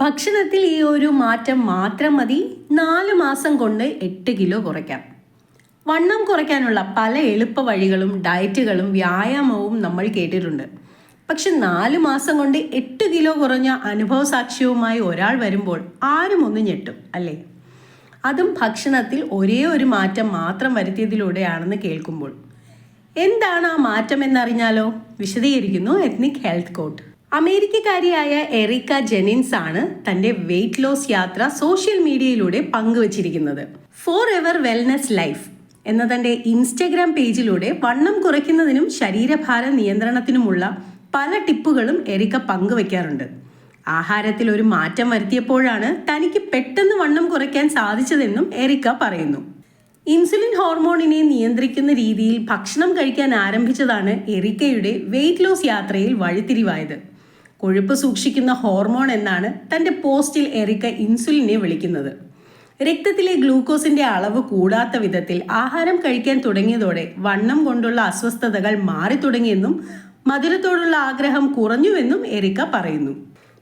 ഭക്ഷണത്തിൽ ഈ ഒരു മാറ്റം മാത്രം മതി. നാല് മാസം കൊണ്ട് എട്ട് കിലോ കുറയ്ക്കാം. വണ്ണം കുറയ്ക്കാനുള്ള പല എളുപ്പ വഴികളും ഡയറ്റുകളും വ്യായാമവും നമ്മൾ കേട്ടിട്ടുണ്ട്. പക്ഷെ നാല് മാസം കൊണ്ട് എട്ട് കിലോ കുറഞ്ഞ അനുഭവ സാക്ഷ്യവുമായി ഒരാൾ വരുമ്പോൾ ആരും ഒന്ന് ഞെട്ടും അല്ലേ? അതും ഭക്ഷണത്തിൽ ഒരേ ഒരു മാറ്റം മാത്രം വരുത്തിയതിലൂടെയാണെന്ന് കേൾക്കുമ്പോൾ. എന്താണ് ആ മാറ്റം എന്നറിഞ്ഞാലോ? വിശദീകരിക്കുന്നു എത്നിക് ഹെൽത്ത് കോട്ട് അമേരിക്കക്കാരിയായ എറിക്ക ജെനിൻസ് ആണ് തന്റെ വെയിറ്റ് ലോസ് യാത്ര സോഷ്യൽ മീഡിയയിലൂടെ പങ്കുവച്ചിരിക്കുന്നത്. ഫോർ എവർ വെൽനസ് ലൈഫ് എന്ന തന്റെ ഇൻസ്റ്റഗ്രാം പേജിലൂടെ വണ്ണം കുറയ്ക്കുന്നതിനും ശരീരഭാര നിയന്ത്രണത്തിനുമുള്ള പല ടിപ്പുകളും എറിക്ക പങ്കുവയ്ക്കാറുണ്ട്. ആഹാരത്തിൽ ഒരു മാറ്റം വരുത്തിയപ്പോഴാണ് തനിക്ക് പെട്ടെന്ന് വണ്ണം കുറയ്ക്കാൻ സാധിച്ചതെന്നും എറിക്ക പറയുന്നു. ഇൻസുലിൻ ഹോർമോണിനെ നിയന്ത്രിക്കുന്ന രീതിയിൽ ഭക്ഷണം കഴിക്കാൻ ആരംഭിച്ചതാണ് എറിക്കയുടെ വെയിറ്റ് ലോസ് യാത്രയിൽ വഴിത്തിരിവായത്. കൊഴുപ്പ് സൂക്ഷിക്കുന്ന ഹോർമോൺ എന്നാണ് തന്റെ പോസ്റ്റിൽ എറിക്ക ഇൻസുലിനെ വിളിക്കുന്നത്. രക്തത്തിലെ ഗ്ലൂക്കോസിന്റെ അളവ് കൂടാത്ത വിധത്തിൽ ആഹാരം കഴിക്കാൻ തുടങ്ങിയതോടെ വണ്ണം കൊണ്ടുള്ള അസ്വസ്ഥതകൾ മാറി തുടങ്ങിയെന്നും മധുരത്തോടുള്ള ആഗ്രഹം കുറഞ്ഞുവെന്നും എറിക്ക പറയുന്നു.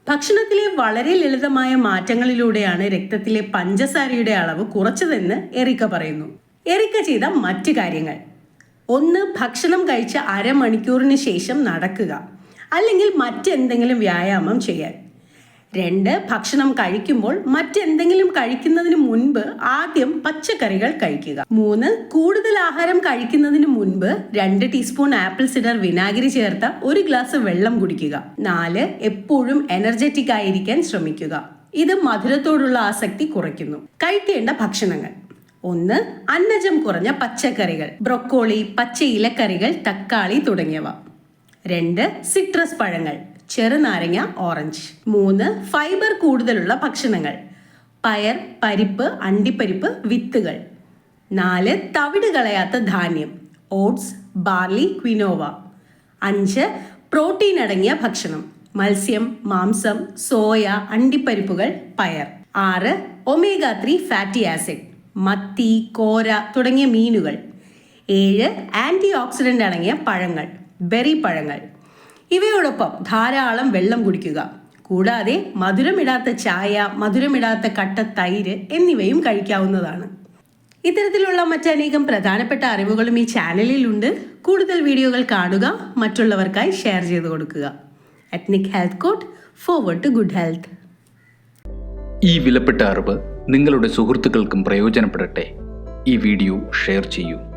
ഭക്ഷണത്തിലെ വളരെ ലളിതമായ മാറ്റങ്ങളിലൂടെയാണ് രക്തത്തിലെ പഞ്ചസാരയുടെ അളവ് കുറച്ചതെന്ന് എറിക്ക പറയുന്നു. എറിക്ക ചെയ്ത മറ്റു കാര്യങ്ങൾ. ഒന്ന് ഭക്ഷണം കഴിച്ച അരമണിക്കൂറിന് ശേഷം നടക്കുക. അല്ലെങ്കിൽ മറ്റെന്തെങ്കിലും വ്യായാമം ചെയ്യാൻ. രണ്ട് ഭക്ഷണം കഴിക്കുമ്പോൾ മറ്റെന്തെങ്കിലും കഴിക്കുന്നതിന് മുൻപ് ആദ്യം പച്ചക്കറികൾ കഴിക്കുക. മൂന്ന് കൂടുതൽ ആഹാരം കഴിക്കുന്നതിന് മുൻപ് രണ്ട് ടീസ്പൂൺ ആപ്പിൾ സിഡർ വിനാഗിരി ചേർത്ത ഒരു ഗ്ലാസ് വെള്ളം കുടിക്കുക. നാല് എപ്പോഴും എനർജറ്റിക് ആയിരിക്കാൻ ശ്രമിക്കുക. ഇത് മധുരത്തോടുള്ള ആസക്തി കുറയ്ക്കുന്നു. കഴിക്കേണ്ട ഭക്ഷണങ്ങൾ. ഒന്ന് അന്നജം കുറഞ്ഞ പച്ചക്കറികൾ ബ്രൊക്കോളി പച്ച ഇലക്കറികൾ തക്കാളി തുടങ്ങിയവ. രണ്ട് സിട്രസ് പഴങ്ങൾ ചെറുനാരങ്ങ ഓറഞ്ച് മൂന്ന് ഫൈബർ കൂടുതലുള്ള ഭക്ഷണങ്ങൾ പയർ പരിപ്പ് അണ്ടിപ്പരിപ്പ് വിത്തുകൾ. നാല് തവിട് കളയാത്ത ധാന്യം ഓട്സ് ബാർലി ക്വിനോവ. അഞ്ച് പ്രോട്ടീൻ അടങ്ങിയ ഭക്ഷണം മത്സ്യം മാംസം സോയ അണ്ടിപ്പരിപ്പുകൾ പയർ. ആറ് ഒമേഗ ത്രീ ഫാറ്റി ആസിഡ് മത്തി കോര തുടങ്ങിയ മീനുകൾ. ഏഴ് ആന്റി ഓക്സിഡന്റ് അടങ്ങിയ പഴങ്ങൾ. ബെറി പഴങ്ങൾ ഇവയോടൊപ്പം ധാരാളം വെള്ളം കുടിക്കുക. കൂടാതെ മധുരമിടാത്ത ചായ മധുരമിടാത്ത കട്ട തൈര് എന്നിവയും കഴിക്കാവുന്നതാണ്. ഇത്തരത്തിലുള്ള മറ്റനേകം പ്രധാനപ്പെട്ട അറിവുകളും ഈ ചാനലിലുണ്ട്. കൂടുതൽ വീഡിയോകൾ കാണുക മറ്റുള്ളവർക്കായി ഷെയർ ചെയ്ത് കൊടുക്കുക. Ethnic health court forward to good health ഈ വിലപ്പെട്ട അറിവ് നിങ്ങളുടെ സുഹൃത്തുക്കൾക്കും പ്രയോജനപ്പെടട്ടെ. ഈ വീഡിയോ ഷെയർ ചെയ്യൂ.